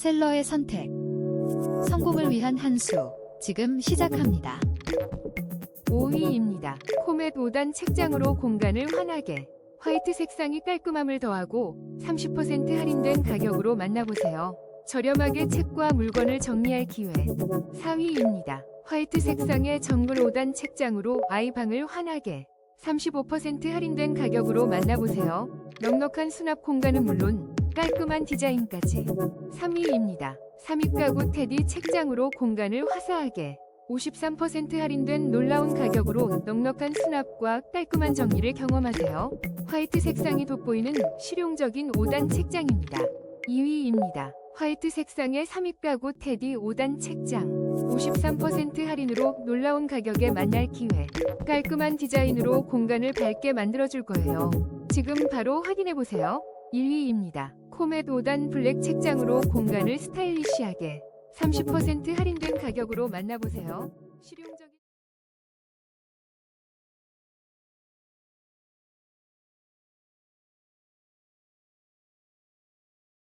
셀러의 선택. 성공을 위한 한 수. 지금 시작합니다. 5위입니다. 코멧 5단 책장으로 공간을 환하게. 화이트 색상이 깔끔함을 더하고 30% 할인된 가격으로 만나보세요. 저렴하게 책과 물건을 정리할 기회. 4위입니다. 화이트 색상의 정글 5단 책장으로 아이방을 환하게. 35% 할인된 가격으로 만나보세요. 넉넉한 수납 공간은 물론 깔끔한 디자인까지. 3위입니다. 3위 가구 테디 책장으로 공간을 화사하게. 53% 할인된 놀라운 가격으로 넉넉한 수납과 깔끔한 정리를 경험하세요. 화이트 색상이 돋보이는 실용적인 5단 책장입니다. 2위입니다. 화이트 색상의 3위 가구 테디 5단 책장. 53% 할인으로 놀라운 가격에 만날 기회. 깔끔한 디자인으로 공간을 밝게 만들어줄 거예요. 지금 바로 확인해보세요. 1위입니다. 코멧 5단 블랙 책장으로 공간을 스타일리시하게. 30% 할인된 가격으로 만나보세요. 실용적인